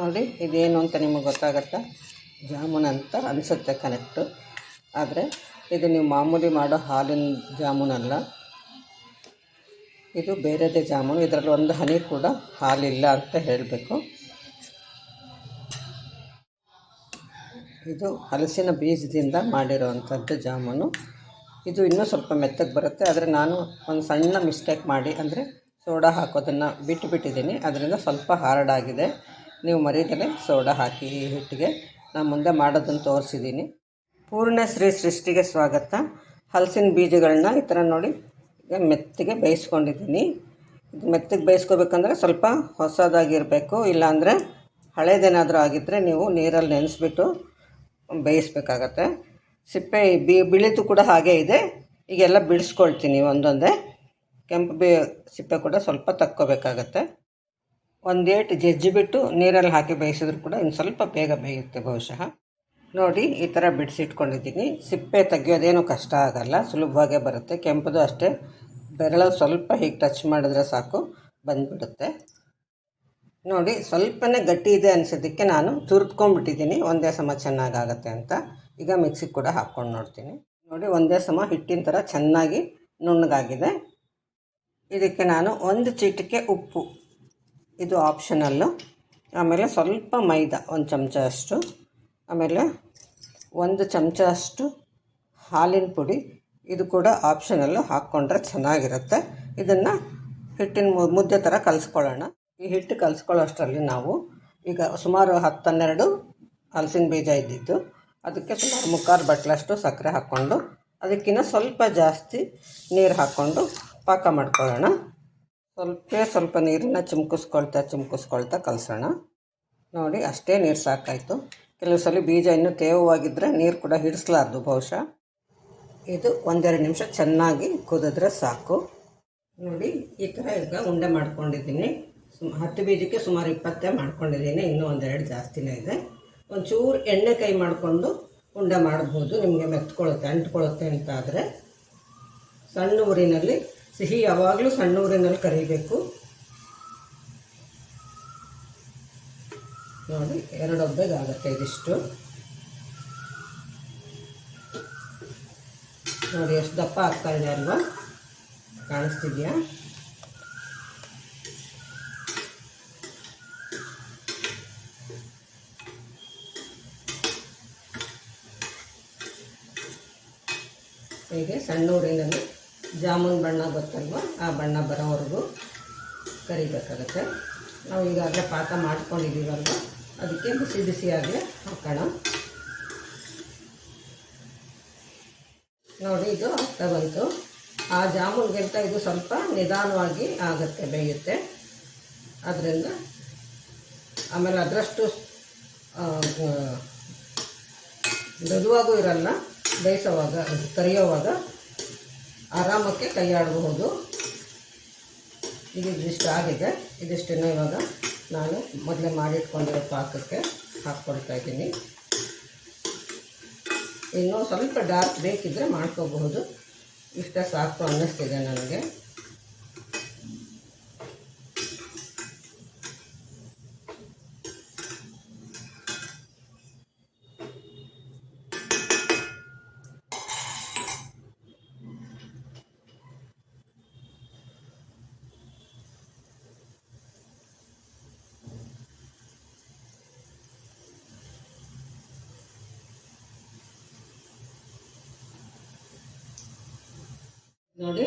ನೋಡಿ, ಇದೇನು ಅಂತ ನಿಮಗೆ ಗೊತ್ತಾಗುತ್ತೆ? ಜಾಮೂನ್ ಅಂತ ಅನಿಸುತ್ತೆ ಕನೆಕ್ಟು ಆದರೆ ಇದು ನೀವು ಮಾಮೂಲಿ ಮಾಡೋ ಹಾಲಿನ ಜಾಮೂನಲ್ಲ ಇದು ಬೇರೆದೇ ಜಾಮೂನು, ಇದರಲ್ಲಿ ಒಂದು ಹನಿ ಕೂಡ ಹಾಲಿಲ್ಲ ಅಂತ ಹೇಳಬೇಕು. ಇದು ಹಲಸಿನ ಬೀಜದಿಂದ ಮಾಡಿರೋವಂಥದ್ದು ಜಾಮೂನು. ಇದು ಇನ್ನೂ ಸ್ವಲ್ಪ ಮೆತ್ತಗೆ ಬರುತ್ತೆ, ಆದರೆ ನಾನು ಒಂದು ಸಣ್ಣ ಮಿಸ್ಟೇಕ್ ಮಾಡಿ, ಅಂದರೆ ಸೋಡಾ ಹಾಕೋದನ್ನು ಬಿಟ್ಟು ಬಿಟ್ಟಿದ್ದೀನಿ ಅದರಿಂದ ಸ್ವಲ್ಪ ಹಾರ್ಡ್ ಆಗಿದೆ. ನೀವು ಮರೀದಲೇ ಸೋಡಾ ಹಾಕಿ ಈ ಹಿಟ್ಟಿಗೆ. ನಾನು ಮುಂದೆ ಮಾಡೋದನ್ನು ತೋರಿಸಿದ್ದೀನಿ ಪೂರ್ಣ ಶ್ರೀ ಸೃಷ್ಟಿಗೆ ಸ್ವಾಗತ. ಹಲಸಿನ ಬೀಜಗಳನ್ನ ಈ ಥರ ನೋಡಿ ಈಗ ಮೆತ್ತಗೆ ಬೇಯಿಸ್ಕೊಂಡಿದ್ದೀನಿ. ಇದು ಮೆತ್ತಗೆ ಬೇಯಿಸ್ಕೋಬೇಕಂದ್ರೆ ಸ್ವಲ್ಪ ಹೊಸದಾಗಿರಬೇಕು. ಇಲ್ಲಾಂದರೆ ಹಳೇದೇನಾದರೂ ಆಗಿದ್ದರೆ ನೀವು ನೀರಲ್ಲಿ ನೆನೆಸ್ಬಿಟ್ಟು ಬೇಯಿಸ್ಬೇಕಾಗತ್ತೆ. ಸಿಪ್ಪೆ ಬಿ ಬಿಳಿತು ಕೂಡ ಹಾಗೇ ಇದೆ. ಈಗೆಲ್ಲ ಬಿಡಿಸ್ಕೊಳ್ತೀನಿ ಒಂದೊಂದೇ. ಕೆಂಪು ಬಿ ಸಿಪ್ಪೆ ಕೂಡ ಸ್ವಲ್ಪ ತಕ್ಕೋಬೇಕಾಗತ್ತೆ. ಒಂದೇಟು ಜಜ್ಜಿಬಿಟ್ಟು ನೀರಲ್ಲಿ ಹಾಕಿ ಬೇಯಿಸಿದ್ರು ಕೂಡ ಇನ್ನು ಸ್ವಲ್ಪ ಬೇಗ ಬೇಯುತ್ತೆ ಬಹುಶಃ. ನೋಡಿ, ಈ ಥರ ಬಿಡಿಸಿಟ್ಕೊಂಡಿದ್ದೀನಿ. ಸಿಪ್ಪೆ ತೆಗಿಯೋದೇನು ಕಷ್ಟ ಆಗಲ್ಲ, ಸುಲಭವಾಗೇ ಬರುತ್ತೆ. ಕೆಂಪುದು ಅಷ್ಟೇ, ಬೆರಳು ಸ್ವಲ್ಪ ಹೀಗೆ ಟಚ್ ಮಾಡಿದ್ರೆ ಸಾಕು, ಬಂದುಬಿಡುತ್ತೆ. ನೋಡಿ, ಸ್ವಲ್ಪನೇ ಗಟ್ಟಿ ಇದೆ ಅನಿಸೋದಕ್ಕೆ ನಾನು ತುರ್ದ್ಕೊಂಡ್ಬಿಟ್ಟಿದ್ದೀನಿ. ಒಂದೇ ಸಮ ಚೆನ್ನಾಗಾಗತ್ತೆ ಅಂತ. ಈಗ ಮಿಕ್ಸಿಗೆ ಕೂಡ ಹಾಕ್ಕೊಂಡು ನೋಡ್ತೀನಿ. ನೋಡಿ, ಒಂದೇ ಸಮ ಹಿಟ್ಟಿನ ಥರ ಚೆನ್ನಾಗಿ ನುಣ್ಣಗಾಗಿದೆ. ಇದಕ್ಕೆ ನಾನು ಒಂದು ಚೀಟಿಕೆ ಉಪ್ಪು. ಇದು ಆಪ್ಷನಲ್ಲು. ಆಮೇಲೆ ಸ್ವಲ್ಪ ಮೈದಾ, ಒಂದು ಚಮಚ ಅಷ್ಟು. ಆಮೇಲೆ ಒಂದು ಚಮಚ ಅಷ್ಟು ಹಾಲಿನ ಪುಡಿ. ಇದು ಕೂಡ ಆಪ್ಷನಲ್ಲು, ಹಾಕ್ಕೊಂಡ್ರೆ ಚೆನ್ನಾಗಿರುತ್ತೆ. ಇದನ್ನು ಹಿಟ್ಟಿನ ಮುದ್ದೆ ಥರ ಕಲಿಸ್ಕೊಳ್ಳೋಣ. ಈ ಹಿಟ್ಟು ಕಲಿಸ್ಕೊಳ್ಳೋ ಅಷ್ಟರಲ್ಲಿ ನಾವು ಈಗ ಸುಮಾರು ಹತ್ತು ಹನ್ನೆರಡು ಹಲಸಿನ ಬೀಜ ಇದ್ದಿದ್ದು. ಅದಕ್ಕೆ ಸುಮಾರು ಮುಖಾರು ಬಟ್ಲಷ್ಟು ಸಕ್ಕರೆ ಹಾಕ್ಕೊಂಡು ಅದಕ್ಕಿಂತ ಸ್ವಲ್ಪ ಜಾಸ್ತಿ ನೀರು ಹಾಕ್ಕೊಂಡು ಪಾಕ ಮಾಡ್ಕೊಳ್ಳೋಣ. ಸ್ವಲ್ಪ ಸ್ವಲ್ಪ ನೀರನ್ನ ಚಿಮ್ಕಿಸ್ಕೊಳ್ತಾ ಚಿಮ್ಕಿಸ್ಕೊಳ್ತಾ ಕಲಸೋಣ. ನೋಡಿ, ಅಷ್ಟೇ ನೀರು ಸಾಕಾಯಿತು. ಕೆಲವು ಸಲ ಬೀಜ ಇನ್ನೂ ತೇವವಾಗಿದ್ದರೆ ನೀರು ಕೂಡ ಹಿಡಿಸ್ಲಾರ್ದು ಬಹುಶಃ. ಇದು ಒಂದೆರಡು ನಿಮಿಷ ಚೆನ್ನಾಗಿ ಕುದಿದ್ರೆ ಸಾಕು. ನೋಡಿ, ಈ ಥರ ಈಗ ಉಂಡೆ ಮಾಡ್ಕೊಂಡಿದ್ದೀನಿ. ಸುಮ್ ಹತ್ತು ಬೀಜಕ್ಕೆ ಸುಮಾರು ಇಪ್ಪತ್ತೇ ಮಾಡ್ಕೊಂಡಿದ್ದೀನಿ. ಇನ್ನೂ ಒಂದೆರಡು ಜಾಸ್ತಿನೇ ಇದೆ. ಒಂಚೂರು ಎಣ್ಣೆ ಕೈ ಮಾಡಿಕೊಂಡು ಉಂಡೆ ಮಾಡ್ಬೋದು. ನಿಮಗೆ ಮೆತ್ಕೊಳ್ಳುತ್ತೆ, ಅಂಟ್ಕೊಳ್ಳುತ್ತೆ ಅಂತ ಆದರೆ ಸಣ್ಣ ಊರಿನಲ್ಲಿ ಸಿಹಿ ಯಾವಾಗಲೂ ಸಣ್ಣ ಊರಿನಲ್ಲಿ ಕರಿಬೇಕು. ನೋಡಿ ಎರಡು ಒಬ್ಬೆಗೆ ಆಗುತ್ತೆ ಇದಿಷ್ಟು. ನೋಡಿ, ಎಷ್ಟು ದಪ್ಪ ಆಗ್ತಾ ಇದೆ ಅಲ್ವಾ? ಕಾಣಿಸ್ತಿದ್ಯಾ? ಹೀಗೆ ಸಣ್ಣ ಊರಿನಲ್ಲಿ ಜಾಮೂನ್ ಬಣ್ಣ ಗೊತ್ತಲ್ವ? ಆ ಬಣ್ಣ ಬರೋವರೆಗೂ ಕರಿಬೇಕಾಗತ್ತೆ. ನಾವು ಈಗಾಗಲೇ ಪಾಕ ಮಾಡ್ಕೊಂಡಿದ್ದೀವಲ್ವ? ಅದಕ್ಕೆ ಬಿಸಿ ಬಿಸಿಯಾಗಲೇ ಹಾಕೋಣ. ನೋಡಿ, ಇದು ಆಗ್ತಾ ಬಂತು. ಆ ಜಾಮೂನ್ಗಿಂತ ಇದು ಸ್ವಲ್ಪ ನಿಧಾನವಾಗಿ ಆಗುತ್ತೆ, ಬೇಯುತ್ತೆ. ಅದರಿಂದ ಆಮೇಲೆ ಅದರಷ್ಟು ಮೃದುವಾಗೂ ಇರಲ್ಲ ಬೇಯಿಸೋವಾಗ ಕರಿಯೋವಾಗ ಆರಾಮಕ್ಕೆ ಕೈ ಈಗ ಇದಿಷ್ಟು ಆಗಿದೆ. ಇದಿಷ್ಟನ್ನು ಇವಾಗ ನಾನು ಮೊದಲೇ ಮಾಡಿಟ್ಕೊಂಡಿರೋ ಪಾಕಕ್ಕೆ ಹಾಕ್ಕೊಳ್ತಾ ಇದ್ದೀನಿ. ಇನ್ನೂ ಸ್ವಲ್ಪ ಡಾರ್ಕ್ ಬೇಕಿದ್ದರೆ ಮಾಡ್ಕೋಬಹುದು. ಇಷ್ಟ ಸಾಕು ಅನ್ನಿಸ್ತಿದೆ ನನಗೆ. ನೋಡಿ,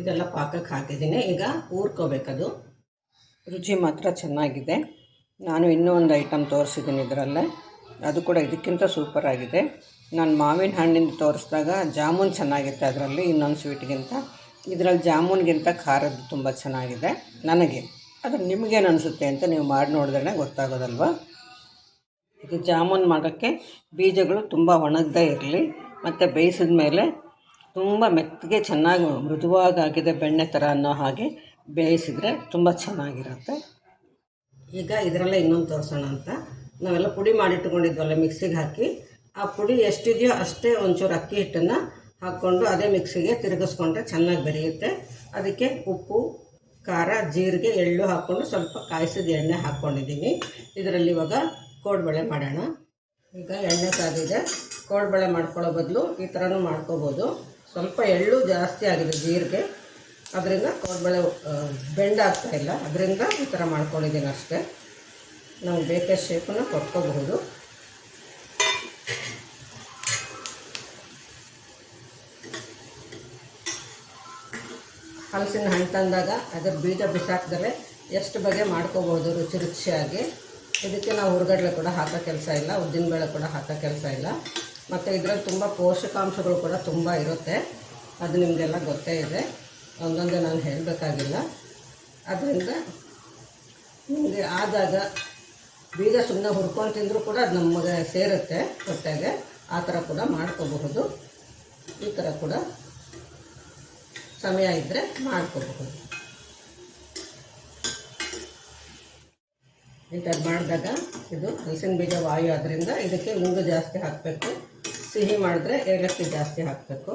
ಇದೆಲ್ಲ ಪಾಕಕ್ಕೆ ಹಾಕಿದ್ದೀನಿ. ಈಗ ಊರ್ಕೋಬೇಕದು. ರುಚಿ ಮಾತ್ರ ಚೆನ್ನಾಗಿದೆ. ನಾನು ಇನ್ನೂ ಒಂದು ಐಟಮ್ ತೋರಿಸಿದ್ದೀನಿ ಇದರಲ್ಲೇ. ಅದು ಕೂಡ ಇದಕ್ಕಿಂತ ಸೂಪರ್ ಆಗಿದೆ. ನಾನು ಮಾವಿನ ಹಣ್ಣಿಂದ ತೋರಿಸಿದಾಗ ಜಾಮೂನ್ ಚೆನ್ನಾಗಿತ್ತು ಅದರಲ್ಲಿ, ಇನ್ನೊಂದು ಸ್ವೀಟ್ಗಿಂತ ಇದರಲ್ಲಿ ಜಾಮೂನ್ಗಿಂತ ಖಾರದ್ದು ತುಂಬ ಚೆನ್ನಾಗಿದೆ. ನನಗೆ, ಅದು ನಿಮಗೇನು ಅನಿಸುತ್ತೆ ಅಂತ ನೀವು ಮಾಡಿ ನೋಡಿದ್ರೆ ಗೊತ್ತಾಗೋದಲ್ವಾ? ಇದು ಜಾಮೂನ್ ಮಾಡೋಕ್ಕೆ ಬೀಜಗಳು ತುಂಬ ಒಣಗದೇ ಇರಲಿ, ಮತ್ತು ಬೇಯಿಸಿದ ಮೇಲೆ ತುಂಬ ಮೆತ್ತಗೆ ಚೆನ್ನಾಗಿ ಮೃದುವಾಗಿ ಬೆಣ್ಣೆ ಥರ ಅನ್ನೋ ಹಾಗೆ ಬೇಯಿಸಿದರೆ ತುಂಬ ಚೆನ್ನಾಗಿರುತ್ತೆ. ಈಗ ಇದರಲ್ಲೇ ಇನ್ನೊಂದು ತೋರಿಸೋಣ ಅಂತ. ನಾವೆಲ್ಲ ಪುಡಿ ಮಾಡಿಟ್ಕೊಂಡಿದ್ವಲ್ಲ ಮಿಕ್ಸಿಗೆ ಹಾಕಿ. ಆ ಪುಡಿ ಎಷ್ಟಿದೆಯೋ ಅಷ್ಟೇ ಒಂಚೂರು ಅಕ್ಕಿ ಹಿಟ್ಟನ್ನು ಹಾಕ್ಕೊಂಡು ಅದೇ ಮಿಕ್ಸಿಗೆ ತಿರುಗಿಸ್ಕೊಂಡ್ರೆ ಚೆನ್ನಾಗಿ ಬೆರೆಯುತ್ತೆ ಅದಕ್ಕೆ ಉಪ್ಪು, ಖಾರ, ಜೀರಿಗೆ, ಎಳ್ಳು ಹಾಕ್ಕೊಂಡು ಸ್ವಲ್ಪ ಕಾಯಿಸಿದ ಎಣ್ಣೆ ಹಾಕ್ಕೊಂಡಿದ್ದೀನಿ ಇದರಲ್ಲಿ ಇವಾಗ ಕೋಡ್ಬಳೆ ಮಾಡೋಣ. ಈಗ ಎಣ್ಣೆ ಕಾದಿದೆ. ಕೋಡ್ಬಳೆ ಮಾಡ್ಕೊಳ್ಳೋ ಬದಲು ಈ ಥರನೂ ಮಾಡ್ಕೋಬೋದು. ಸ್ವಲ್ಪ ಎಳ್ಳು ಜಾಸ್ತಿ ಆಗಿದೆ ಜೀರಿಗೆ. ಅದರಿಂದ ಕೋಡ್ಬಳೆ ಬೆಂಡಾಗ್ತಾ ಇಲ್ಲ. ಅದರಿಂದ ಈ ಥರ ಮಾಡ್ಕೊಂಡಿದ್ದೀನಿ ಅಷ್ಟೇ. ನಾವು ಬೇಕಾದ ಶೇಪನ್ನು ಕೊಟ್ಕೋಬಹುದು. ಹಲಸಿನ ಹಣ್ಣು ತಂದಾಗ ಅದರ ಬೀಜ ಬಿಸಾಕಿದ್ರೆ ಎಷ್ಟು ಬಗೆ ಮಾಡ್ಕೋಬೋದು ರುಚಿ ರುಚಿಯಾಗಿ. ಇದಕ್ಕೆ ನಾವು ಹುರುಗಡ್ಲೆ ಕೂಡ ಹಾಕೋ ಕೆಲಸ ಇಲ್ಲ. ಉದ್ದಿನಬೇಳೆ ಕೂಡ ಹಾಕೋ ಕೆಲಸ ಇಲ್ಲ. ಮತ್ತು ಇದರಲ್ಲಿ ತುಂಬ ಪೋಷಕಾಂಶಗಳು ಕೂಡ ತುಂಬ ಇರುತ್ತೆ. ಅದು ನಿಮಗೆಲ್ಲ ಗೊತ್ತೇ ಇದೆ. ಒಂದೊಂದೇ ನಾನು ಹೇಳಬೇಕಾಗಿಲ್ಲ. ಅದರಿಂದ ನಿಮಗೆ ಆದಾಗ ಬೀಜ ಸುಮ್ಮನೆ ಹುರ್ಕೊಂಡು ತಿಂದರೂ ಕೂಡ ಅದು ನಮಗೆ ಸೇರುತ್ತೆ ಹೊಟ್ಟೆಗೆ. ಆ ಥರ ಕೂಡ ಮಾಡ್ಕೋಬಹುದು. ಈ ಥರ ಕೂಡ ಸಮಯ ಇದ್ದರೆ ಮಾಡ್ಕೋಬಹುದು. ಥರ ಮಾಡಿದಾಗ ಇದು ಹಲಸಿನ ಬೀಜ ವಾಯು ಆದ್ದರಿಂದ ಇದಕ್ಕೆ ಇಂಗು ಜಾಸ್ತಿ ಹಾಕಬೇಕು. ಸಿಹಿ ಮಾಡಿದ್ರೆ ಏಲಕ್ಕಿ ಜಾಸ್ತಿ ಹಾಕಬೇಕು.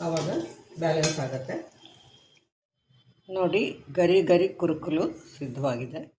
ಆವಾಗ ಬ್ಯಾಲೆನ್ಸ್ ಆಗುತ್ತೆ. ನೋಡಿ ಗರಿ ಗರಿ ಕುರುಕುಲು ಸಿದ್ಧವಾಗಿದೆ.